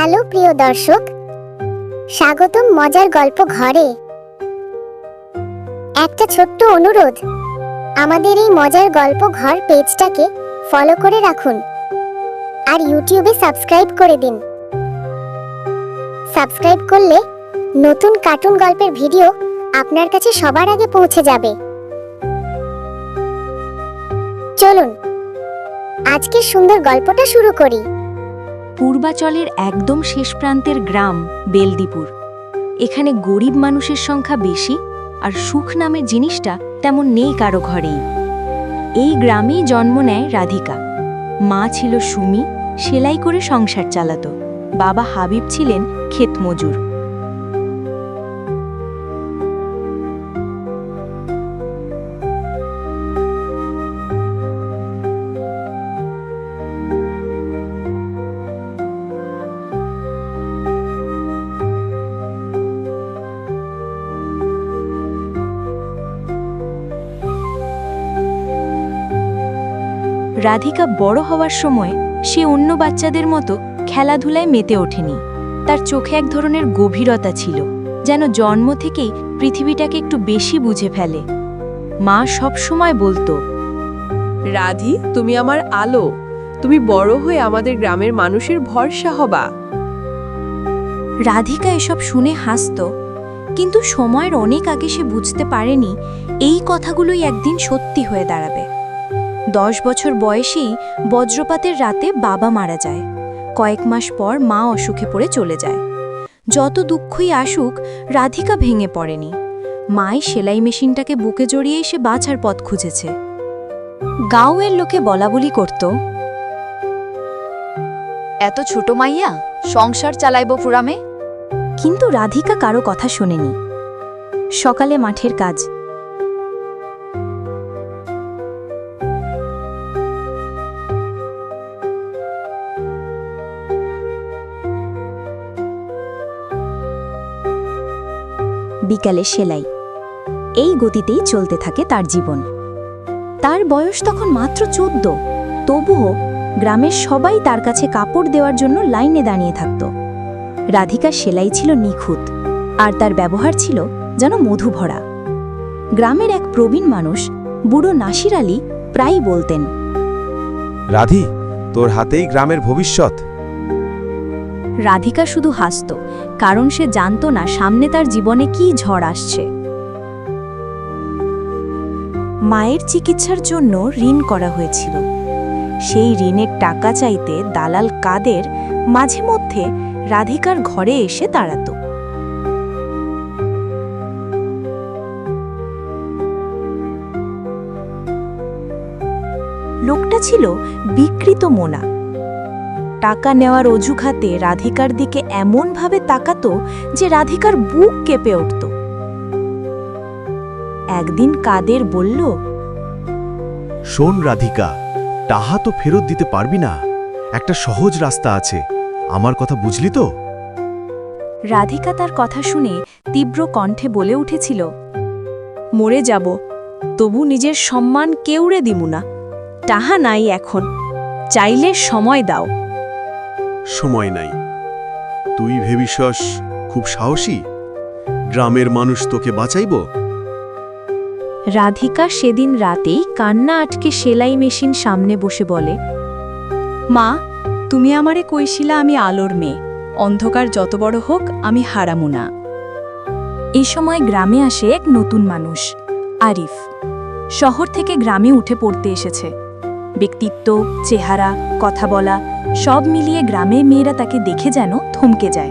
Hello, প্রিয় দর্শক। স্বাগতম মজার গল্প ঘরে। একটা ছোট্ট অনুরোধ, আমাদের এই মজার গল্প ঘর পেজটাকে ফলো করে রাখুন আর ইউটিউবে সাবস্ক্রাইব করে দিন। সাবস্ক্রাইব করলে নতুন কার্টুন গল্পের ভিডিও আপনার কাছে সবার আগে পৌঁছে যাবে। চলুন, আজকের সুন্দর গল্পটা শুরু করি। পূর্বাচলের একদম শেষ প্রান্তের গ্রাম বেলদিপুর। এখানে গরিব মানুষের সংখ্যা বেশি আর সুখ নামের জিনিসটা তেমন নেই কারও ঘরেই। এই গ্রামেই জন্ম নেয় রাধিকা। মা ছিল সুমি, সেলাই করে সংসার চালাত। বাবা হাবিব ছিলেন ক্ষেতমজুর। রাধিকা বড় হওয়ার সময় সে অন্য বাচ্চাদের মতো খেলাধুলায় মেতে ওঠেনি। তার চোখে এক ধরনের গভীরতা ছিল, যেন জন্ম থেকেই পৃথিবীটাকে একটু বেশি বুঝে ফেলে। মা সব সময় বলতো, রাধি, তুমি আমার আলো। তুমি বড় হয়ে আমাদের গ্রামের মানুষের ভরসা হবা। রাধিকা এসব শুনে হাসত, কিন্তু সময়ের অনেক আগে সে বুঝতে পারেনি এই কথাগুলোই একদিন সত্যি হয়ে দাঁড়াবে। দশ বছর বয়সেই বজ্রপাতের রাতে বাবা মারা যায়। কয়েক মাস পর মা অসুখে পড়ে চলে যায়। যত দুঃখই আসুক, রাধিকা ভেঙে পড়েনি। মাই সেলাই মেশিনটাকে বুকে জড়িয়ে এসে বাছার পথ খুঁজেছে। গাঁওয়ের লোকে বলাবলি করত, এত ছোট মাইয়া, সংসার চালাইব ফুরামে? কিন্তু রাধিকা কারও কথা শোনেনি। সকালে মাঠের কাজ বিকালে সেলাই। এই গতিতেই চলতে থাকে তার জীবন। তার বয়স তখন মাত্র চোদ্দ। তবুও গ্রামের সবাই তার কাছে কাপড় দেওয়ার জন্য লাইনে দাঁড়িয়ে থাকত। রাধিকা সেলাই ছিল নিখুঁত, আর তার ব্যবহার ছিল যেন মধু ভরা গ্রামের এক প্রবীণ মানুষ, বুড়ো নাসির আলী, প্রায়ই বলতেন, রাধি, তোর হাতেই গ্রামের ভবিষ্যৎ। রাধিকা শুধু হাসত, কারণ সে জানত না সামনে তার জীবনে কি ঝড় আসছে। মায়ের চিকিৎসার জন্য ঋণ করা হয়েছিল। সেই ঋণের টাকা চাইতে দালাল কাদের মাঝে মধ্যে রাধিকার ঘরে এসে দাঁড়াত। লোকটা ছিল বিকৃত মোনা। টাকা নেওয়ার অজুখাতে রাধিকার দিকে এমনভাবে তাকাতো যে রাধিকার বুক কেঁপে উঠত। একদিন কাদের বলল শোন রাধিকা টাহা তো ফেরত দিতে পারবি না। একটা সহজ রাস্তা আছে। আমার কথা বুঝলি তো? রাধিকা তার কথা শুনে তীব্র কণ্ঠে বলে উঠেছিল মরে যাব তবু নিজের সম্মান কেউড়ে দিমু না। টাহা নাই এখন। চাইলে সময় দাও। সময় নাই। তুই ভেবিসস খুব সাহসী? গ্রামের মানুষ তোকে বাঁচাইব? রাধিকা সেদিন রাতেই কান্না আটকে সেলাই মেশিন সামনে বসে বলে, মা, তুমি আমারে কৈশিলা আমি আলোর মেয়ে। অন্ধকার যত বড় হোক, আমি হারামু না। এই সময় গ্রামে আসে এক নতুন মানুষ, আরিফ। শহর থেকে গ্রামে উঠে পড়তে এসেছে। ব্যক্তিত্ব, চেহারা, কথা বলা সব মিলিয়ে গ্রামের মেয়েরা তাকে দেখে যেন থমকে যায়।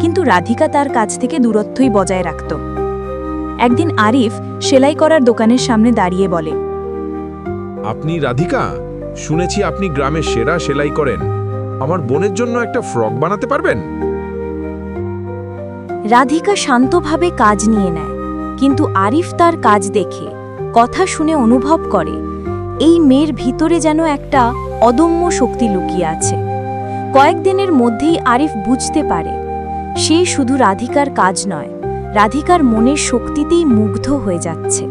কিন্তু রাধিকা তার কাছ থেকে দূরত্বই বজায় রাখত। একদিন আরিফ সেলাই করার দোকানের সামনে দাঁড়িয়ে বলে আপনি রাধিকা? শুনেছি আপনি গ্রামে সেরা সেলাই করেন। আমার বোনের জন্য একটা ফ্রক বানাতে পারবেন? রাধিকা শান্তভাবে কাজ নিয়ে নেয় কিন্তু আরিফ তার কাজ দেখে কথা শুনে অনুভব করে এই মেয়ের ভিতরে যেন একটা অদম্য শক্তি লুকিয়ে আছে। কয়েকদিনের মধ্যেই আরিফ বুঝতে পারে, সে শুধু রাধিকার কাজ নয়, রাধিকার মনের শক্তিতেই মুগ্ধ হয়ে যাচ্ছে।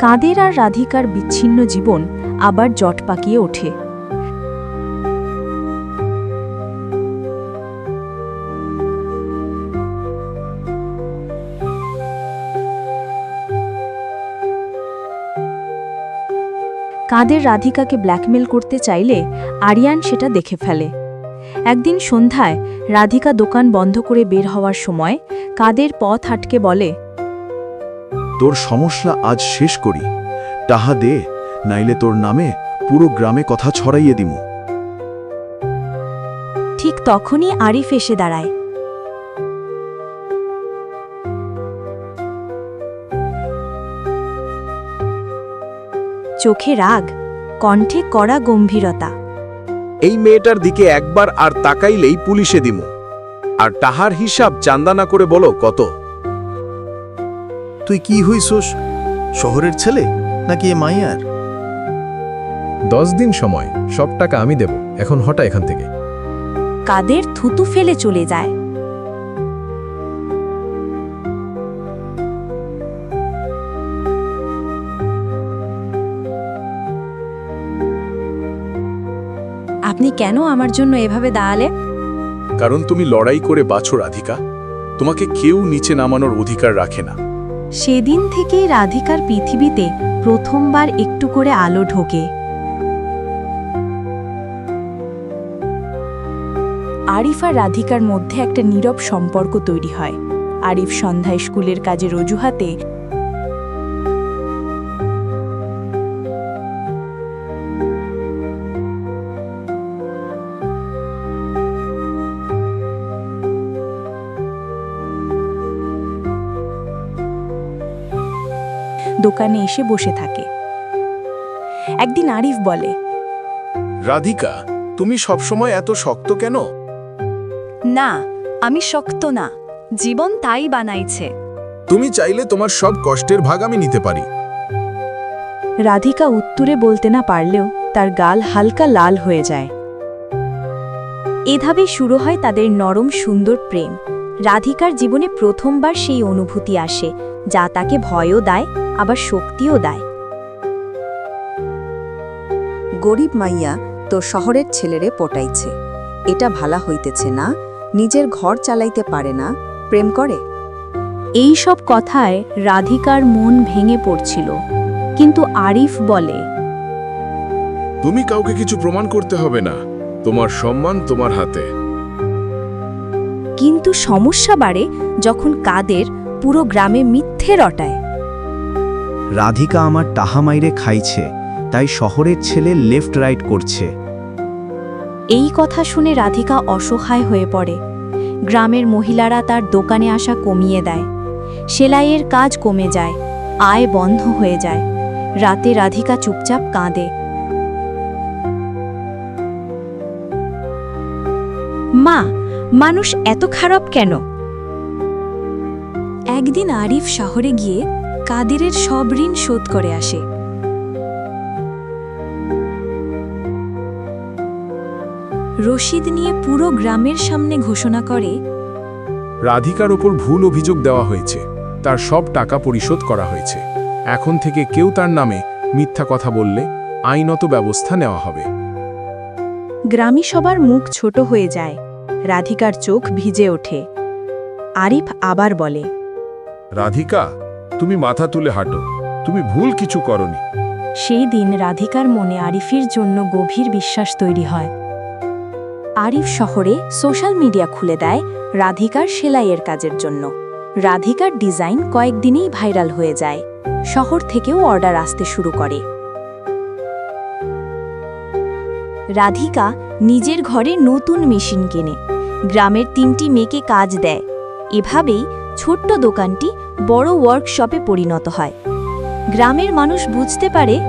কাদের আর রাধিকার বিচ্ছিন্ন জীবন আবার জট পাকিয়ে ওঠে। কাদের রাধিকাকে ব্ল্যাকমেল করতে চাইলে আরিয়ান সেটা দেখে ফেলে। একদিন সন্ধ্যায় রাধিকা দোকান বন্ধ করে বের হওয়ার সময় কাদের পথ আটকে বলে তোর সমস্যা আজ শেষ করি। টাহা দে নাইলে তোর নামে পুরো গ্রামে কথা ছড়াইয়ে দিমু। ঠিক তখনই আরিফ এসে দাঁড়ায়। চোখে রাগ কণ্ঠে কড়া গম্ভীরতা। এই মেয়েটার দিকে একবার আর তাকাইলেই পুলিশে দিমু। আর টাহার হিসাব চান্দা না করে বলো কত? তুই কি হইছস? শহরের ছেলে নাকি এ মাইয়ার? দশ দিন সময় সব টাকা আমি দেব এখন হটা এখান থেকে। কাদের থুতু ফেলে চলে যায়। আপনি কেন আমার জন্য এভাবে দাঁড়ালে? কারণ তুমি লড়াই করে বাছো রাধিকা। তোমাকে কেউ নিচে নামানোর অধিকার রাখে না। সেদিন থেকেই রাধিকার পৃথিবীতে প্রথমবার একটু করে আলো ঢোকে। আরিফ আর রাধিকার মধ্যে একটা নীরব সম্পর্ক তৈরি হয়। আরিফ সন্ধ্যায় স্কুলের কাজের অজুহাতে দোকানে এসে বসে থাকে। একদিন আরিফ বলে রাধিকা তুমি সবসময় এত শক্ত কেন? না আমি শক্ত না জীবন তাই বানাইছে। তুমি চাইলে তোমার সব কষ্টের ভাগ আমি নিতে পারি। রাধিকা উত্তরে বলতে না পারলেও তার গাল হালকা লাল হয়ে যায়। এভাবে শুরু হয় তাদের নরম সুন্দর প্রেম। রাধিকার জীবনে প্রথমবার সেই অনুভূতি আসে যা তাকে ভয়ও দেয় আবার শক্তিও দেয়। গরিব মাইয়া তো শহরের ছেলেরে পটাইছে। এটা ভালা হইতেছে না নিজের ঘর চালাইতে পারে না প্রেম করে। এই সব কথায় রাধিকার মন ভেঙে পড়ছিল কিন্তু আরিফ বলে তুমি কাউকে কিছু প্রমাণ করতে হবে না তোমার সম্মান তোমার হাতে। কিন্তু সমস্যা বাড়ে যখন কাদের পুরো গ্রামে মিথ্যে রটায়। রাধিকা আমার টাহা মাইরে খাইছে তাই শহরের ছেলে লেফট রাইট করছে। এই কথা শুনে রাধিকা অসহায় হয়ে পড়ে। গ্রামের মহিলারা তার দোকানে আসা কমিয়ে দেয়। সেলাইয়ের কাজ কমে যায় আয় বন্ধ হয়ে যায়। রাতে রাধিকা চুপচাপ কাঁদে। মা মানুষ এত খারাপ কেন? একদিন আরিফ শহরে গিয়ে কাদেরের সব ঋণ শোধ করে আসে। রশিদ নিয়ে পুরো গ্রামের সামনে ঘোষণা করে রাধিকার ওপর ভুল অভিযোগ দেওয়া হয়েছে। তার সব টাকা পরিশোধ করা হয়েছে। এখন থেকে কেউ তার নামে মিথ্যা কথা বললে আইনত ব্যবস্থা নেওয়া হবে। গ্রামী সবার মুখ ছোট হয়ে যায়। রাধিকার চোখ ভিজে ওঠে। আরিফ আবার বলে রাধিকা, তুমি মাথা তুলে হাঁটো। তুমি ভুল কিছু করনি। সেই দিন রাধিকার মনে আরিফের জন্য গভীর বিশ্বাস তৈরি হয়। আরিফ শহরে সোশ্যাল মিডিয়া খুলে দেয় রাধিকার সেলাইয়ের কাজের জন্য। রাধিকার ডিজাইন কয়েকদিনেই ভাইরাল হয়ে যায়। শহর থেকেও অর্ডার আসতে শুরু করে। রাধিকা নিজের ঘরে নতুন মেশিন কেনে। গ্রামের তিনটি মেয়েকে কাজ দেয়। এভাবেই ছোট্ট দোকানটি বড় ওয়ার্কশপে পরিণত হয়। গ্রামের মানুষ বুঝতে পারে,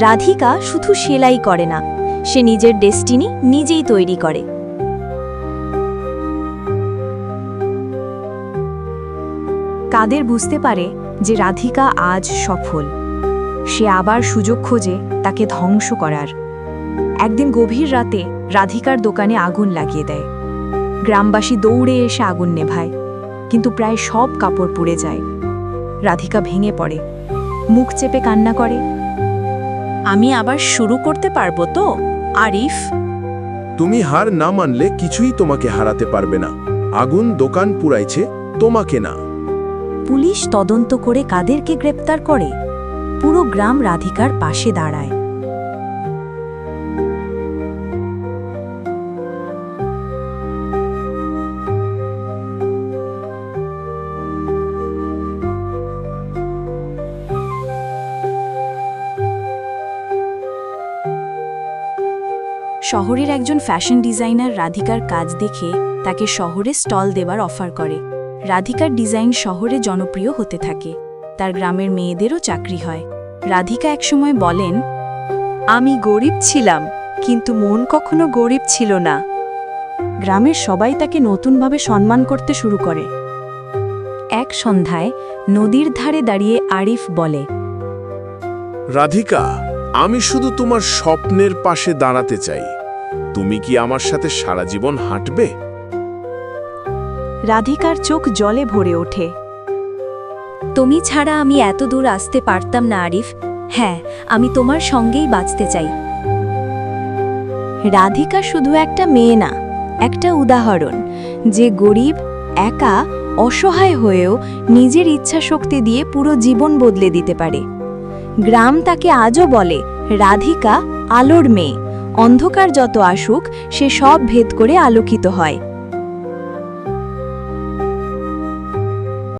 রাধিকা শুধু সেলাই করে না, সে নিজের ডেস্টিনি নিজেই তৈরি করে। কাদের বুঝতে পারে যে রাধিকা আজ সফল। সে আবার সুযোগ খোঁজে তাকে ধ্বংস করার। একদিন গভীর রাতে রাধিকার দোকানে আগুন লাগিয়ে দেয়। গ্রামবাসী দৌড়ে এসে আগুন নেভায়। কিন্তু প্রায় সব কাপড় পুড়ে যায়। রাধিকা ভেঙে পড়ে। মুখ চেপে কান্না করে। আমি আবার শুরু করতে পারব তো আরিফ? তুমি হার না মানলে কিছুই তোমাকে হারাতে পারবে না। আগুন দোকান পুরাইছে তোমাকে না। পুলিশ তদন্ত করে কাদেরকে গ্রেপ্তার করে? পুরো গ্রাম রাধিকার পাশে দাঁড়ায়। শহরের একজন ফ্যাশন ডিজাইনার রাধিকার কাজ দেখে তাকে শহরে স্টল দেবার অফার করে। রাধিকার ডিজাইন শহরে জনপ্রিয় হতে থাকে। তার গ্রামের মেয়েদেরও চাকরি হয়। রাধিকা একসময় বলেন আমি গরিব ছিলাম কিন্তু মন কখনো গরিব ছিল না। গ্রামের সবাই তাকে নতুনভাবে সম্মান করতে শুরু করে। এক সন্ধ্যায় নদীর ধারে দাঁড়িয়ে আরিফ বলে রাধিকা আমি শুধু তোমার স্বপ্নের পাশে দাঁড়াতে চাই। তুমি কি আমার সাথে সারা জীবন হাঁটবে? রাধিকার চোখ জলে ভরে ওঠে। তুমি ছাড়া আমি এত দূর আসতে পারতাম না, আরিফ। হ্যাঁ আমি তোমার সঙ্গেই বাঁচতে চাই। রাধিকা শুধু একটা মেয়ে না, একটা উদাহরণ। যে গরিব, একা, অসহায় হয়েও নিজের ইচ্ছা শক্তি দিয়ে পুরো জীবন বদলে দিতে পারে। গ্রাম তাকে আজও বলে, রাধিকা, আলোর মেয়ে। অন্ধকার যত আসুক সে সব ভেদ করে আলোকিত হয়।